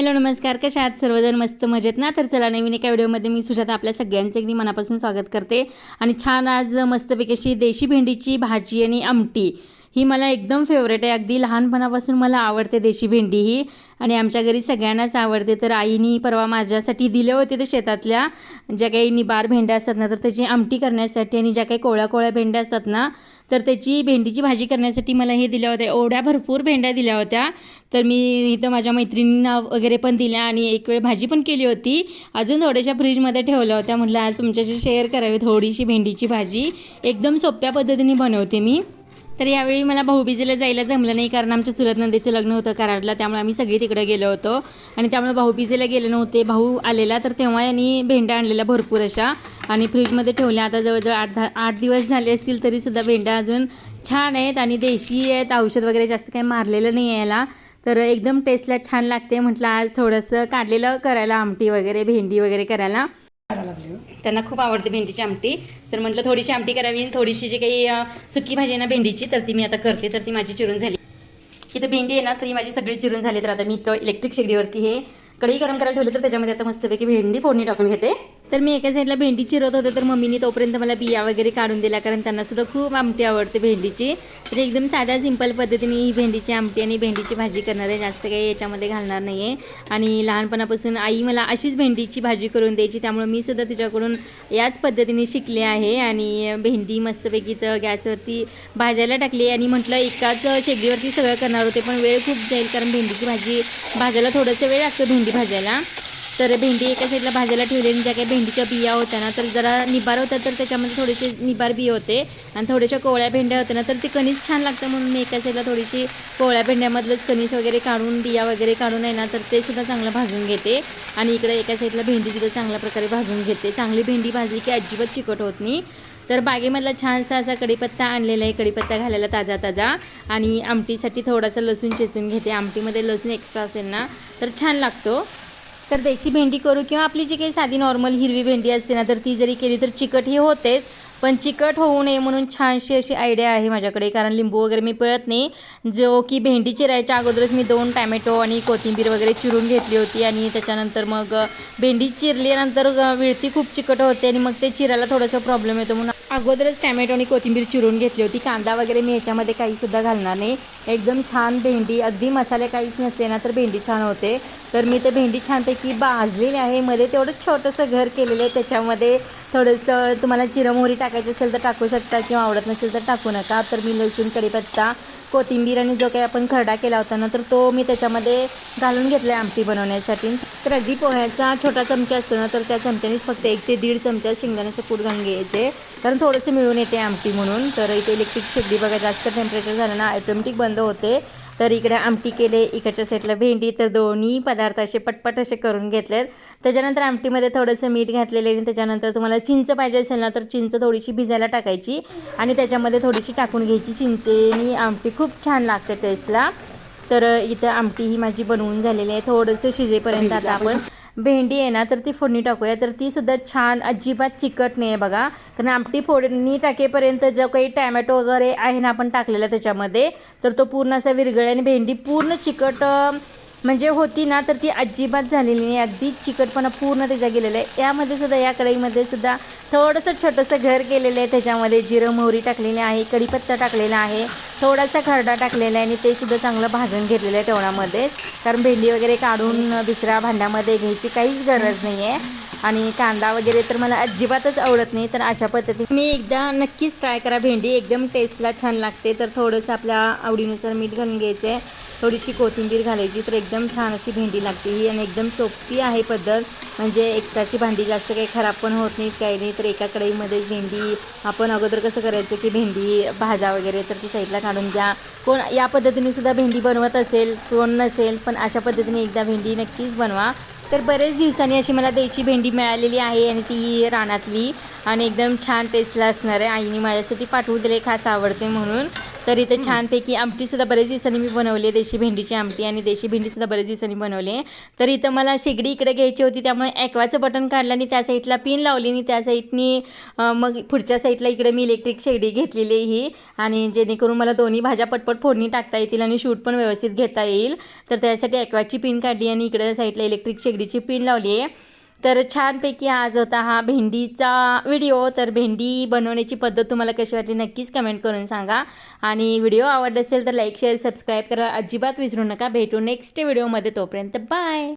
Hello नमस्कार. कशा आहात? सर्वजण मस्त मजेत ना? तर चला नवीन एका व्हिडिओमध्ये मी सुजाता आपल्या सगळ्यांचं अगदी मनापासून स्वागत करते. आणि छान आज मस्तपैकी अशी देशी भेंडीची भाजी आणि आमटी. ही मला एकदम फेवरेट आहे. अगदी लहानपणापासून मला आवडते देशी भेंडी ही. आणि आमच्या घरी सगळ्यांनाच आवडते. तर आईनी परवा माझ्यासाठी दिले होते ते शेतातल्या. ज्या काही निबार भेंड्या असतात ना तर त्याची आमटी करण्यासाठी आणि ज्या काही कोवळ्या कोवळ्या भेंड्या असतात ना तर त्याची भेंडीची भाजी करण्यासाठी मला हे दिल्या होत्या. एवढ्या भरपूर भेंड्या दिल्या होत्या. तर मी इथं माझ्या मैत्रिणींना वगैरे पण दिल्या आणि एक वेळ भाजी पण केली होती. अजून थोड्याशा फ्रीजमध्ये ठेवल्या होत्या. म्हटलं आज तुमच्याशी शेअर करावी थोडीशी भेंडीची भाजी. एकदम सोप्या पद्धतीने बनवते मी. तर यावेळी मला भाऊबीजेला जायला जमलं नाही कारण आमच्या चुलत नंदीचं लग्न होतं कराडला त्यामुळे आम्ही सगळी तिकडे गेलो होतो. आणि त्यामुळे भाऊबीजेला गेले नव्हते. भाऊ आलेला तर तेव्हा यांनी भेंड्या आणलेल्या भरपूर अशा आणि फ्रीजमध्ये ठेवल्या. आता जवळजवळ आठ दहा आठ दिवस झाले असतील तरीसुद्धा भेंड्या अजून छान आहेत आणि देशी आहेत. औषध वगैरे जास्त काही मारलेलं नाही आहे याला. तर एकदम टेस्टला छान लागते. म्हटलं आज थोडंसं काढलेलं करायला आमटी वगैरे भेंडी वगैरे करायला. त्यांना खूप आवडते भेंडीची आमटी. तर म्हटलं थोडीशी आमटी करावी आणि थोडीशी जी काही सुकी भाजी आहे ना भेंडीची तर ती मी आता करते. तर ती माझी चिरून झाली. इथं भेंडी आहे ना तरी माझी सगळी चिरून झाली. तर आता मी इथं इलेक्ट्रिक शेगडीवरती हे कढई गरम करायला ठेवली तर त्याच्यामध्ये आता मस्तपैकी भेंडी फोडणी टाकून घेते. तर मी एका साईडला भेंडी चिरत होते तर मम्मीने तोपर्यंत मला बिया वगैरे काढून दिल्या कारण त्यांना सुद्धा खूप आमटी आवडते भेंडीची. तर एकदम साध्या सिंपल पद्धतीने ही भेंडीची आमटी आणि भेंडीची भाजी करणार आहे जास्त काही याच्यामध्ये घालणार नाही आहे आणि लहानपणापासून आई मला अशीच भेंडीची भाजी करून द्यायची त्यामुळे मी सुद्धा तिच्याकडून याच पद्धतीने शिकले आहे. आणि भेंडी मस्तपैकी तर गॅसवरती भाजायला टाकली आणि म्हटलं एकाच शेगडीवरती सगळं करणार होते पण वेळ खूप जाईल कारण भेंडीची भाजी भाजायला थोडंसं वेळ लागतो भेंडी भाजायला. तर भेंडी एका साईडला भाजायला ठेवली आणि ज्या काही भेंडीच्या बिया होत्या ना तर जरा निबार होत्या तर त्याच्यामध्ये थोडेसे निबार बिया होते. आणि थोड्याशा कोवळ्या भेंड्या होत्या ना तर ते कणीस छान लागतं म्हणून मी एका साईडला थोडीशी कोवळ्या भेंड्यामधलंच कणीस वगैरे काढून बिया वगैरे काढून आहे ना तर ते सुद्धा चांगलं भाजून घेते. आणि इकडे एका साईडला भेंडी सुद्धा चांगल्या प्रकारे भाजून घेते. चांगली भेंडी भाजली की अजिबात चिकट होत नाही. तर बागेमधला छानसा असा कढीपत्ता आणलेला आहे कढीपत्ता घालायला ताजा ताजा. आणि आमटीसाठी थोडासा लसूण चेचून घेते. आमटीमध्ये लसूण एक्स्ट्रा असेल ना तर छान लागतो. तर देशी भेंडी करू किंवा आपली जी काही साधी नॉर्मल हिरवी भेंडी असते ना तर ती जरी केली तर चिकट ही होतेच पण चिकट होऊ नये म्हणून छानशी अशी आयडिया आहे माझ्याकडे. कारण लिंबू वगैरे मी पिळत नाही. जो की भेंडी चिरायच्या अगोदरच मी दोन टॅमॅटो आणि कोथिंबीर वगैरे चिरून घेतली होती आणि त्याच्यानंतर मग भेंडी चिरल्यानंतर विळती खूप चिकट होते आणि मग ते चिरायला थोडासा प्रॉब्लेम येतो म्हणून अगोदरच टॅमॅटो आणि कोथिंबीर चिरून घेतली होती. कांदा वगैरे मी याच्यामध्ये काहीसुद्धा घालणार नाही. एकदम छान भेंडी अगदी मसाले काहीच नसले ना तर भेंडी छान होते. तर मी ते भेंडी छानपैकी भाजलेली आहे. मध्ये तेवढं छोटंसं घर केलेलं आहे. त्याच्यामध्ये थोडंसं तुम्हाला चिरमोहरी टाकायची असेल तर टाकू शकता किंवा आवडत नसेल तर टाकू नका. तर मी लसूण कढीपत्ता कोथिंबीर आणि जो काही आपण खरडा केला होता ना तर तो मी त्याच्यामध्ये घालून घेतला आहे आमटी बनवण्यासाठी. तर अगदी पोह्याचा छोटा चमचा असतो ना तर त्या चमच्यानेच फक्त एक ते दीड चमचा शेंगदाण्याचं कूट घालून घ्यायचे. कारण थोडंसं मिळून येते आमटी म्हणून. तर इथे इलेक्ट्रिक शेगडी बघा जास्त टेम्परेचर झालं ना ऑटोमॅटिक बंद होते. तर इकडे आमटी केले इकडच्या साईडला भेंडी तर दोन्ही पदार्थ असे पटपट असे करून घेतलेत. त्याच्यानंतर आमटीमध्ये थोडंसं मीठ घातलेलं आहे आणि त्याच्यानंतर तुम्हाला चिंच पाहिजे असेल ना तर चिंच थोडीशी भिजायला टाकायची आणि त्याच्यामध्ये थोडीशी टाकून घ्यायची चिंचेनी आमटी खूप छान लागते टेस्टला तर इथं आमटी ही माझी बनवून झालेली आहे. थोडंसं शिजेपर्यंत आता आपण भेंडी आहे ना तर ती फोडणी टाकूया. तर ती सुद्धा छान अजिबात चिकट नाही आहे बघा. कारण आमटी फोडणी टाकेपर्यंत जो काही टॅमॅटो वगैरे आहे ना आपण टाकलेला त्याच्यामध्ये तर तो पूर्ण असा विरगळ आणि भेंडी पूर्ण चिकट म्हणजे होती ना तर ती अजिबात झालेली नाही. अगदी चिकटपणा पूर्ण त्याच्या गेलेला आहे. यामध्ये सुद्धा या कढईमध्ये सुद्धा थोडंसं छोटंसं घर केलेलं आहे त्याच्यामध्ये. जिरं मोहरी टाकलेली आहे कढीपत्ता टाकलेला आहे थोडासा खरडा टाकलेला आहे आणि ते सुद्धा चांगलं भाजून घेतलेलं आहे तेवढ्यामध्ये कारण भेंडी वगैरे काढून दुसऱ्या भांड्यामध्ये घ्यायची काहीच गरज नाही आहे आणि कांदा वगैरे तर मला अजिबातच आवडत नाही. तर अशा पद्धतीने मी एकदा नक्कीच ट्राय करा. भेंडी एकदम टेस्टला छान लागते. तर थोडंसं आपल्या आवडीनुसार मीठ घालून घ्यायचं आहे थोडीशी कोथिंबीर घालायची तर एकदम छान अशी भेंडी लागते. ही आणि एकदम सोपी आहे पद्धत. म्हणजे एक्स्ट्राची भांडी जास्त काही खराब पण होत नाही काही नाही. तर एका कढईमध्ये भेंडी आपण अगोदर कसं करायचं की भेंडी भाजा वगैरे तर ती साईडला काढून द्या कोण या पद्धतीने सुद्धा भेंडी बनवत असेल कोण नसेल पण अशा पद्धतीने एकदा भेंडी नक्कीच बनवा. तर बरेच दिवसांनी अशी मला देशी भेंडी मिळालेली आहे आणि ती रानातली आणि एकदम छान टेस्टला असणार आहे. आईने माझ्यासाठी पाठवू दिले खास आवडते म्हणून. तर इथं छानपैकी आमटीसुद्धा बरेच दिवसांनी मी बनवली आहे. देशी भेंडीची आमटी आणि देशी भेंडीसुद्धा बरेच दिवसांनी बनवली आहे. तर इथं मला शेगडी इकडे घ्यायची होती त्यामुळे ॲक्वाचं बटन काढलं आणि त्या साईडला पिन लावली आणि त्या साईडनी मग पुढच्या साईडला इकडे मी इलेक्ट्रिक शेगडी घेतलेली आहे ही. आणि जेणेकरून मला दोन्ही भाज्या पटपट फोडणी टाकता येतील आणि शूट पण व्यवस्थित घेता येईल. तर त्यासाठी ॲक्वाची पिन काढली आणि इकडे साईडला इलेक्ट्रिक शेगडीची पिन लावली आहे. तर छानपैकी आज होता हा भेंडीचा व्हिडिओ. तर भेंडी बनवण्याची पद्धत तुम्हाला कशी वाटली नक्कीच कमेंट करून सांगा. आणि व्हिडिओ आवडला असेल तर लाईक शेअर सबस्क्राईब करा. अजिबात विसरू नका. भेटू नेक्स्ट व्हिडिओमध्ये तोपर्यंत बाय